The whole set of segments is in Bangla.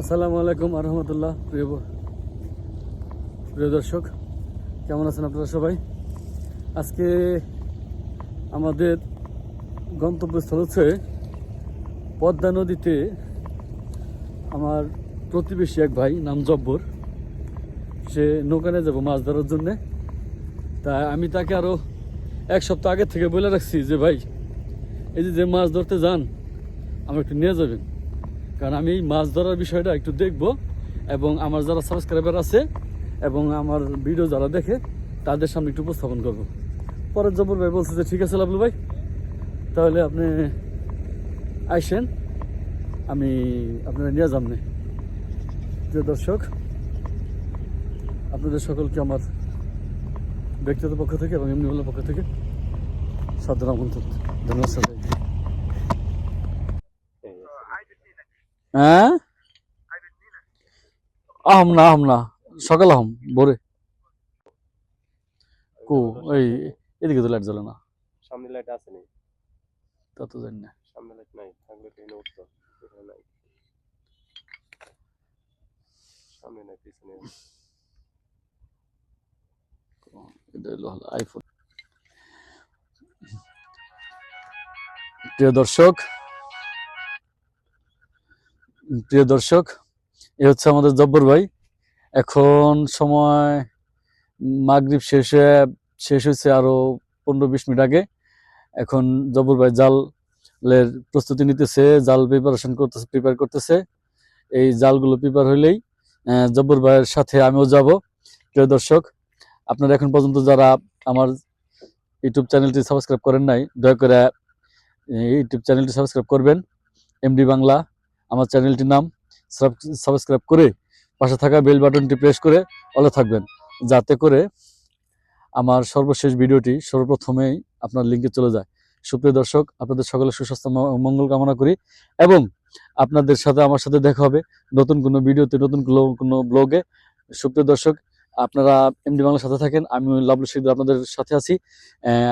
আসসালামু আলাইকুম আরহামতুল্লাহ, প্রিয় প্রিয় দর্শক, কেমন আছেন আপনারা সবাই? আজকে আমাদের গন্তব্যস্থল হচ্ছে পদ্মা নদীতে আমার প্রতিবেশী এক ভাই, নাম জব্বর। সে নৌকানে যাব মাছ ধরার জন্যে। তা আমি তাকে আরও এক সপ্তাহ আগে থেকে বলে রাখছি যে, ভাই, এই যে মাছ ধরতে যান আমার একটু নিয়ে যাবেন। কারণ আমি মাছ ধরার বিষয়টা একটু দেখব এবং আমার যারা সাবস্ক্রাইবার আছে এবং আমার ভিডিও যারা দেখে, তাদের সামনে একটু উপস্থাপন করব। পরের জবর ভাই বলছে যে, ঠিক আছে লাবলু ভাই, তাহলে আপনি আইসেন, আমি আপনারা নিয়ে যাবনে প্রিয় দর্শক, আপনাদের সকলকে আমার ব্যক্তিগত পক্ষ থেকে এবং এমনি পক্ষ থেকে সাধারণ আমন্ত্রণ। ধন্যবাদ স্যার হ্যাঁ? আহম না আহম না। সকাল আহম ভোরে। কো এই এদিকে তো লাইট জ্বলে না। সামনে লাইট আছে নি তা তো জানি না। সামনে লাইট নাই থাকলে ট্রেনে উঠতো। এখানে নাই। সামনে নাই পিছনে এটা হলো আইফোন। প্রিয় দর্শক প্রিয় দর্শক, এ হচ্ছে আমাদের জব্বর ভাই। এখন সময় মাগরিব শেষ শেষ হয়েছে আরও পনেরো বিশ মিনিট আগে। এখন জব্বর ভাই জালের প্রস্তুতি নিতেছে, জাল প্রিপারেশন করতেছে প্রিপেয়ার করতেছে। এই জালগুলো প্রিপেয়ার হইলেই জব্বর ভাইয়ের সাথে আমিও যাব। প্রিয় দর্শক, আপনারা এখন পর্যন্ত যারা আমার ইউটিউব চ্যানেলটি সাবস্ক্রাইব করেন নাই, দয়া করে ইউটিউব চ্যানেলটি সাবস্ক্রাইব করবেন। এমডি বাংলা আমার চ্যানেলটির নাম সাবস্ক্রাইব করে পাশে থাকা বেল বাটনটি প্রেস করে অলে থাকবেন। যাতে করে আমার সর্বশেষ ভিডিওটি সর্বপ্রথমেই আপনার লিঙ্কে চলে যায়। সুপ্রিয় দর্শক, আপনাদের সকলে সুস্বাস্থ্য মঙ্গল কামনা করি এবং আপনাদের সাথে আমার সাথে দেখা হবে নতুন কোনো ভিডিওতে, নতুন কোনো- ব্লগে সুপ্রিয় দর্শক, আপনারা এমডি বাংলার সাথে থাকেন, আমি লাভলু শিকদার আপনাদের সাথে আছি।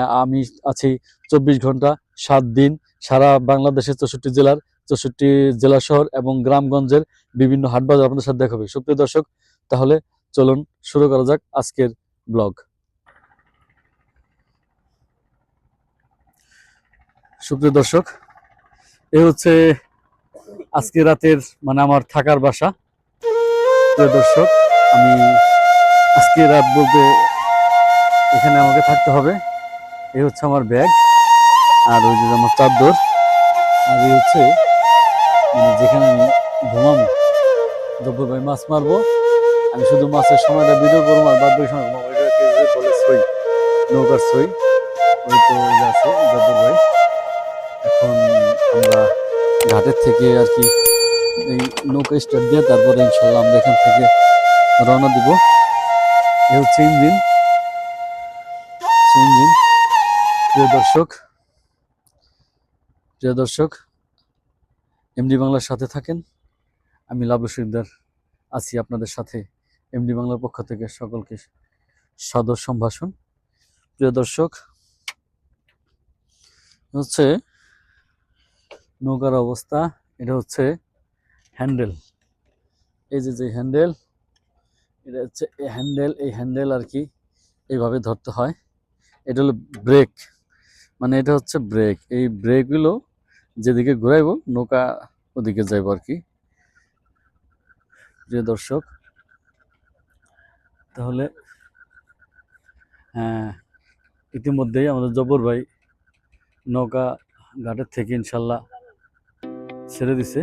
আমি আছি চব্বিশ ঘণ্টা, সাত দিন, সারা বাংলাদেশের চৌষট্টি জেলার চৌষট্টি জেলা শহর এবং গ্রামগঞ্জের বিভিন্ন হাটবাজার আপনাদের সাথে দেখাবে সুপ্রিয় দর্শক, তাহলে চলুন শুরু করা যাক আজকের ব্লগ। সুপ্রিয় দর্শক, এ হচ্ছে আজকে রাতের মানে আমার থাকার বাসা। প্রিয় দর্শক, আমি আজকে রাত বলতে এখানে আমাকে থাকতে হবে। এ হচ্ছে আমার ব্যাগ, আর ওই যে আমার চাদর, আর এই হচ্ছে মানে যেখানে আমি ঘুমাবো জব্বর ভাই মাছ মারবো, আমি শুধু মাছের সময়টা ভিডিও করব আর বাদ সময় ঘুমাবো। এটাকে বলে সই, নৌকার সই। ওই তো আছে জব্বর ভাই এখন আমরা ঘাটের থেকে আর কি এই নৌকা স্টার্ট দিয়ে তারপরে ইনশাল্লাহ আমরা এখান থেকে রওনা দিব। এ হচ্ছে ইঞ্জিন। ইঞ্জিন। প্রিয় দর্শক প্রিয় দর্শক এমডি বাংলার সাথে থাকেন। আমি লাভলু শিকদার আছি আপনাদের সাথে। এমডি বাংলার পক্ষ থেকে সকলকে সাদর সম্ভাষণ। প্রিয় দর্শক হচ্ছে নৌকার অবস্থা, এটা হচ্ছে হ্যান্ডেল। এই যে যে হ্যান্ডেল, এটা হচ্ছে এই হ্যান্ডেল এই হ্যান্ডেল আর কি এইভাবে ধরতে হয়। এটা হলো ব্রেক মানে এটা হচ্ছে ব্রেক। এই ব্রেকগুলো যেদিকে ঘুরাইবো, নৌকা ওদিকে যাইব আর কি। প্রিয় দর্শক, তাহলে হ্যাঁ ইতিমধ্যেই আমাদের জবর ভাই নৌকা ঘাটের থেকে ইনশাল্লাহ ছেড়ে দিছে।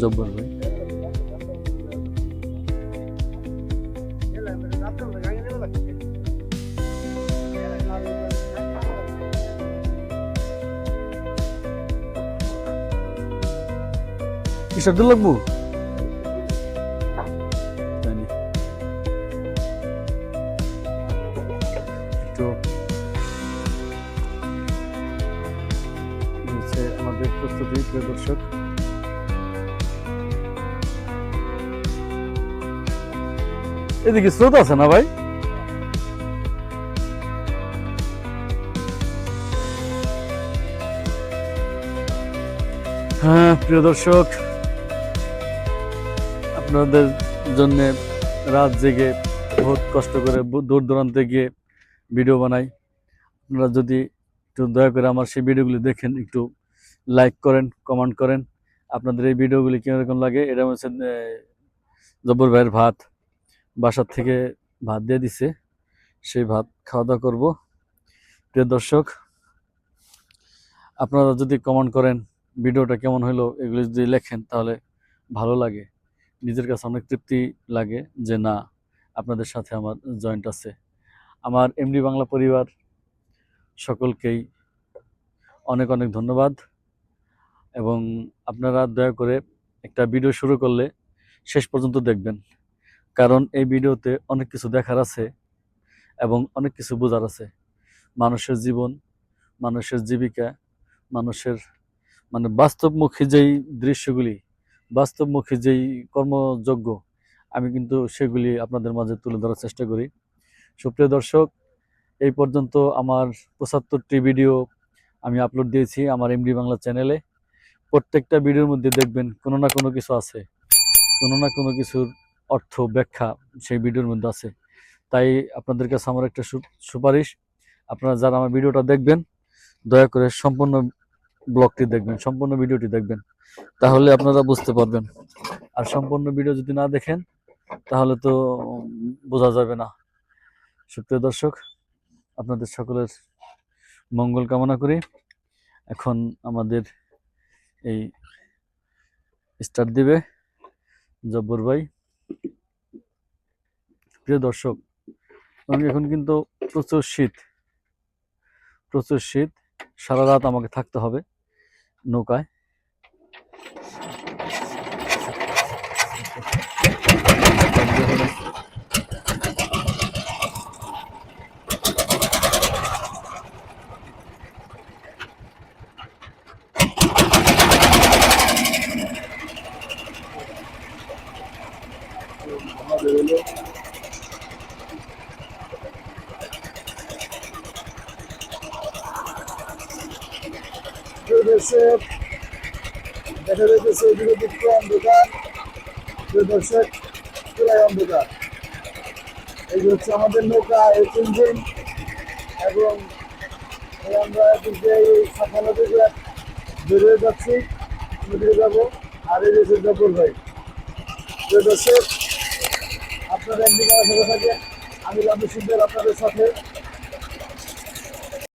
জব্বর ভাই। কিসের দুধ লাগবো? এদিকে স্রোত আছে না ভাই? হ্যাঁ প্রিয় দর্শক আপনাদের জন্য রাত জেগে বহুত কষ্ট করে দূর দূরান্তে গিয়ে ভিডিও বানাই। আপনারা যদি একটু দয়া করে আমার সেই ভিডিওগুলি দেখেন, একটু লাইক করেন কমেন্ট করেন। আপনাদের এই ভিডিওগুলি কীরকম লাগে? এটা হচ্ছে জব্বর ভাইয়ের ভাত। বাসার থেকে ভাত দিয়ে দিছে। সেই ভাত খাওয়া দাওয়া করব। প্রিয় দর্শক, আপনারা যদি কমেন্ট করেন, ভিডিওটা কেমন হলো এগুলি যদি লেখেন, তাহলে ভালো লাগে। নিজের কাছে অনেক তৃপ্তি লাগে যে, না, আপনাদের সাথে আমার জয়েন্ট আছে। আমার এমডি বাংলা পরিবার সকলকেই অনেক অনেক ধন্যবাদ। এবং আপনারা দয়া করে একটা ভিডিও শুরু করলে শেষ পর্যন্ত দেখবেন। কারণ এই ভিডিওতে অনেক কিছু দেখার আছে এবং অনেক কিছু বোঝার আছে। মানুষের জীবন, মানুষের জীবিকা, মানুষের মানে বাস্তবমুখী যেই দৃশ্যগুলি বাস্তবমুখী যেই কর্মযোগ্য আমি কিন্তু সেগুলি আপনাদের মাঝে তুলে ধরার চেষ্টা করি। সুপ্রিয় দর্শক, এই পর্যন্ত আমার পঁচাত্তরটি ভিডিও আমি আপলোড দিয়েছি আমার এমডি বাংলা চ্যানেলে। প্রত্যেকটা ভিডিওর মধ্যে দেখবেন কোনো না কোনো কিছু আছে, কোনো না কোনো কিছুর অর্থ ব্যাখ্যা সেই ভিডিওর মধ্যে আছে। তাই আপনাদের কাছে আমার একটা সুপারিশ, আপনারা যারা আমার ভিডিওটা দেখবেন, দয়া করে সম্পূর্ণ ব্লগটি দেখবেন, সম্পূর্ণ ভিডিওটি দেখবেন। তাহলে আপনারা বুঝতে পারবেন। আর সম্পূর্ণ ভিডিও যদি না দেখেন, তাহলে তো বোঝা যাবে না। সুপ্রিয় দর্শক, আপনাদের সকলের মঙ্গল কামনা করি। এখন আমাদের এই স্টার্ট দিবে জব্বর ভাই। প্রিয় দর্শক এখন কিন্তু প্রচুর শীত প্রচুর শীত, সারা রাত আমাকে থাকতে হবে নৌকায়। যে হচ্ছে আমাদের নৌকা এই ইঞ্জিন এবং আমরা এদিকে এই থেকে বেরিয়ে যাচ্ছি। নদীতে যাব। আর এই হচ্ছে জব্বর ভাই। দর্শক, আপনারা এমনি সাথে থাকেন। আমি রামু সিদ্ধার আপনাদের সাথে।